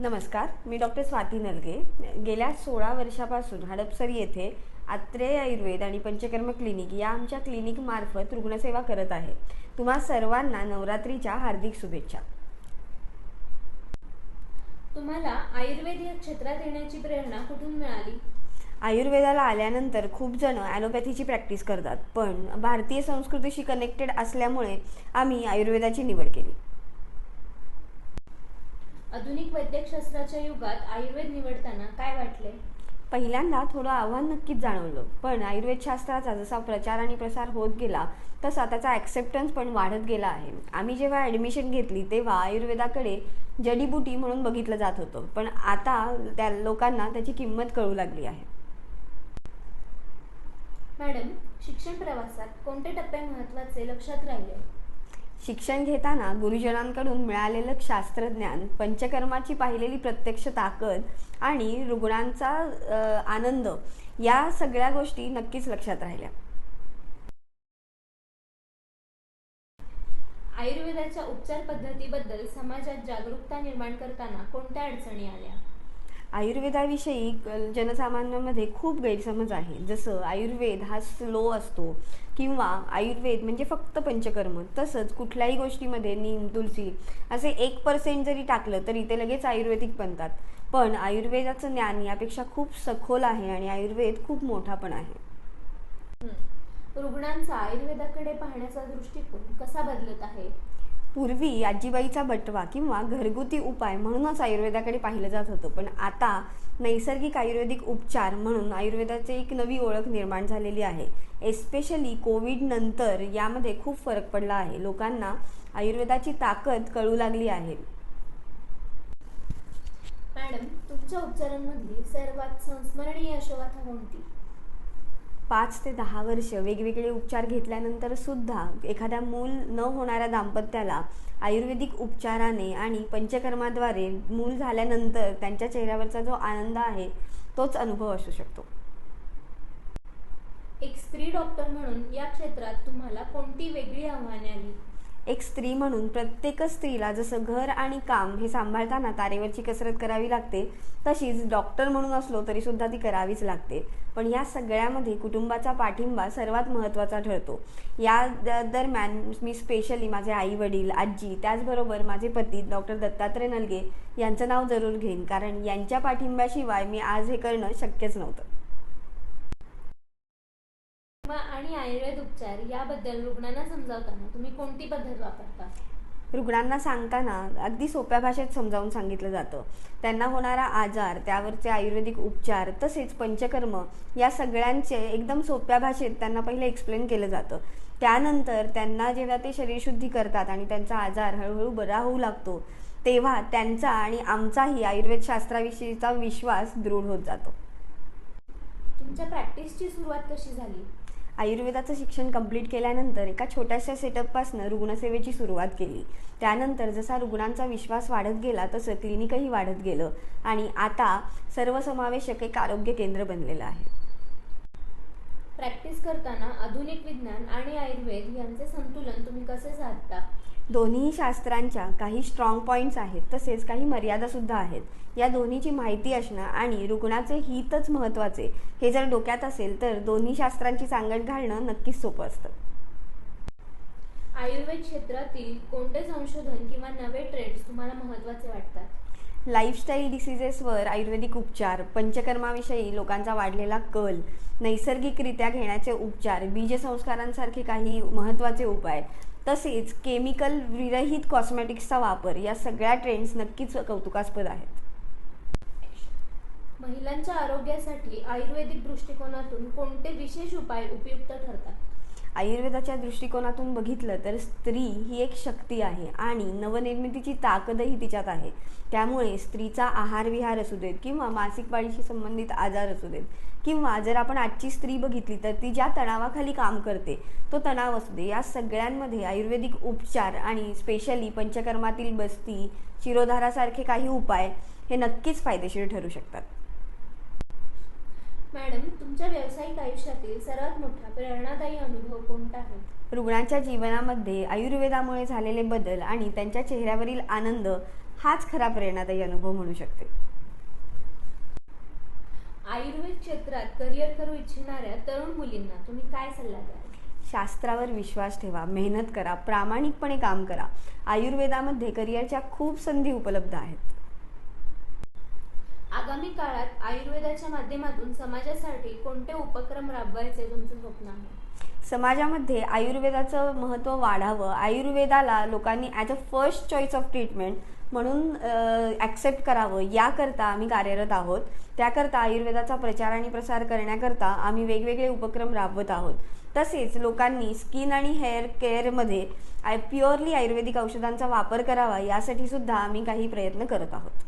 नमस्कार मी डॉक्टर स्वाती नलगे. गेल्या सोळा वर्षापासून हडपसर येथे आत्रेय आयुर्वेद आणि पंचकर्म क्लिनिक या आमच्या क्लिनिकमार्फत रुग्णसेवा करत आहे. तुम्हा सर्वांना नवरात्रीच्या हार्दिक शुभेच्छा. तुम्हाला आयुर्वेद या क्षेत्रात येण्याची प्रेरणा कुठून मिळाली? आयुर्वेदाला आल्यानंतर खूप जण ॲलोपॅथीची प्रॅक्टिस करतात पण भारतीय संस्कृतीशी कनेक्टेड असल्यामुळे आम्ही आयुर्वेदाची निवड केली. आधुनिक वैद्यकशास्त्राच्या युगात आयुर्वेद निवडताना काय वाटले? पहिल्यांदा थोडं आव्हान नक्कीच जाणवलं. पण आयुर्वेद शास्त्राचा जसा प्रचार आणि प्रसार होत गेला तसा त्याचा ॲक्सेप्टन्स पण वाढत गेला आहे. आम्ही जेव्हा ॲडमिशन घेतली तेव्हा आयुर्वेदाकडे जडीबुटी म्हणून बघितलं जात होतं. पण आता त्या लोकांना त्याची किंमत कळू लागली आहे. मॅडम शिक्षण प्रवासात कोणते टप्पे महत्त्वाचे लक्षात राहिले? शिक्षण घेताना गुरुजनांकडून मिळालेलं शास्त्रज्ञान पंचकर्माची पाहिलेली प्रत्यक्ष ताकद आणि रुग्णांचा आनंद या सगळ्या गोष्टी नक्कीच लक्षात राहिल्या. आयुर्वेदाच्या उपचार पद्धतीबद्दल समाजात जागरूकता निर्माण करताना कोणत्या अडचणी आल्या? आयुर्वेदाविषयी जनसामान्यांमध्ये खूप गैरसमज आहे. जसं आयुर्वेद हा स्लो असतो किंवा आयुर्वेद म्हणजे फक्त पंचकर्म. तसंच कुठल्याही गोष्टीमध्ये नीम तुलसी असे एक पर्सेंट जरी टाकलं तरी ते लगेच आयुर्वेदिक बनतात. पण आयुर्वेदाचं ज्ञान यापेक्षा खूप सखोल आहे आणि आयुर्वेद खूप मोठा पण आहे. रुग्णांचा आयुर्वेदाकडे पाहण्याचा दृष्टिकोन कसा बदलत आहे? पूर्वी आजीबाईचा बटवा किंवा घरगुती उपाय म्हणूनच आयुर्वेदाकडे पाहिलं जात होतं. पण आता नैसर्गिक आयुर्वेदिक उपचार म्हणून आयुर्वेदाची एक नवी ओळख निर्माण झालेली आहे. एस्पेशली कोविड नंतर यामध्ये खूप फरक पडला आहे. लोकांना आयुर्वेदाची ताकद कळू लागली आहे. मॅडम तुमच्या उपचारांमधली सर्वात संस्मरणीय यशोगाथा कोणती पाच ते दहा वर्ष वेगवेगळे उपचार घेतल्यानंतर सुद्धा एखाद्या मूल न होणाऱ्या दाम्पत्याला आयुर्वेदिक उपचाराने आणि पंचकर्माद्वारे मूल झाल्यानंतर त्यांच्या चेहऱ्यावरचा जो आनंद आहे तोच अनुभव असू शकतो. एक स्त्री डॉक्टर म्हणून या क्षेत्रात तुम्हाला कोणती वेगळी आव्हाने आली? एक स्त्री म्हणून प्रत्येकच स्त्रीला जसं घर आणि काम हे सांभाळताना तारेवरची कसरत करावी लागते तशीच डॉक्टर म्हणून असलो तरी सुद्धा ती करावीच लागते. पण या सगळ्यामध्ये कुटुंबाचा पाठिंबा सर्वात महत्त्वाचा ठरतो. या दरम्यान मी स्पेशली माझे आई वडील आजी त्याचबरोबर माझे पती डॉक्टर दत्तात्रय नलगे यांचं नाव जरूर घेईन. कारण यांच्या पाठिंब्याशिवाय मी आज हे करणं शक्यच नव्हतं. आणि आयुर्वेद उपचार याबद्दल रुग्णांना समजावताना तुम्ही कोणती पद्धत वापरता? रुग्णांना सांगताना अगदी सोप्या भाषेत समजावून सांगितलं जातं. त्यांना होणारा आजार त्यावरचे आयुर्वेदिक उपचार तसेच पंचकर्म या सगळ्यांचे एकदम सोप्या भाषेत त्यांना पहिले एक्सप्लेन केलं जातं. त्यानंतर त्यांना जेव्हा ते शरीरशुद्धी करतात आणि त्यांचा आजार हळूहळू बरा होऊ लागतो तेव्हा त्यांचा आणि आमचाही आयुर्वेद शास्त्राविषयीचा विश्वास दृढ होत जातो. तुमच्या प्रॅक्टिसची सुरुवात कशी झाली? आयुर्वेदाचं शिक्षण कंप्लीट केल्यानंतर एका छोट्याशा सेटअपपासनं रुग्णसेवेची सुरुवात केली. त्यानंतर जसा रुग्णांचा विश्वास वाढत गेला तसं क्लिनिकही वाढत गेलं आणि आता सर्वसमावेशक एक आरोग्य केंद्र बनलेलं आहे. प्रॅक्टिस करताना आधुनिक विज्ञान आणि आयुर्वेद यांचे संतुलन तुम्ही कसे साधता? दोन्ही शास्त्रांच्या काही स्ट्रॉंग पॉईंट्स आहेत तसेच काही मर्यादासुद्धा आहेत. या दोन्हीची माहिती असणं आणि रुग्णाचे हितच महत्त्वाचे हे जर डोक्यात असेल तर दोन्ही शास्त्रांची सांगड घालणं नक्कीच सोपं असतं. आयुर्वेद क्षेत्रातील कोणते संशोधन किंवा नवे ट्रेंड्स तुम्हाला महत्त्वाचे वाटतात? लाईफस्टाईल डिसिजेसवर आयुर्वेदिक उपचार पंचकर्माविषयी लोकांचा वाढलेला कल नैसर्गिकरित्या घेण्याचे उपचार बीजसंस्कारांसारखे काही महत्त्वाचे उपाय तसेच केमिकल विरहित कॉस्मेटिक्सचा वापर या सगळ्या ट्रेंड्स नक्कीच कौतुकास्पद आहेत. महिलांच्या आरोग्यासाठी आयुर्वेदिक दृष्टिकोनातून कोणते विशेष उपाय उपयुक्त ठरतात? आयुर्वेदाच्या दृष्टिकोनातून बघितलं तर स्त्री ही एक शक्ती आहे आणि नवनिर्मितीची ताकदही तिच्यात आहे. त्यामुळे स्त्रीचा आहार विहार असू देत किंवा मासिक पाळीशी संबंधित आजार असू देत किंवा जर आपण आजची स्त्री बघितली तर ती ज्या तणावाखाली काम करते तो तणाव असू दे. या सगळ्यांमध्ये आयुर्वेदिक उपचार आणि स्पेशली पंचकर्मातील बस्ती शिरोधारासारखे काही उपाय हे नक्कीच फायदेशीर ठरू शकतात. मॅडम तुमच्या व्यावसायिक आयुष्यातील सर्वात मोठा प्रेरणादायी अनुभव कोणता आहे? रुग्णांच्या जीवनामध्ये आयुर्वेदामुळे झालेले बदल आणि त्यांच्या चेहऱ्यावरील आनंद हाच खरा प्रेरणादायी अनुभव म्हणू शकते. आयुर्वेद क्षेत्रात करिअर करू इच्छिणाऱ्या तरुण मुलींना तुम्ही काय सल्ला द्याल? शास्त्रावर विश्वास ठेवा मेहनत करा प्रामाणिकपणे काम करा. आयुर्वेदामध्ये करिअरच्या खूप संधी उपलब्ध आहेत. आगामी काळात आयुर्वेदाच्या माध्यमातून समाजासाठी कोणते उपक्रम राबवायचे तुमचं स्वप्न आहे? समाजामध्ये आयुर्वेदाचं महत्त्व वाढावं. आयुर्वेदाला लोकांनी as a first choice of treatment म्हणून ॲक्सेप्ट करावं. याकरता आम्ही कार्यरत आहोत. त्याकरता आयुर्वेदाचा प्रचार आणि प्रसार करण्याकरता आम्ही वेगवेगळे उपक्रम राबवत आहोत. तसेच लोकांनी स्किन आणि हेअर केअरमध्ये आय प्युअरली आयुर्वेदिक औषधांचा वापर करावा यासाठी सुद्धा आम्ही काही प्रयत्न करत आहोत.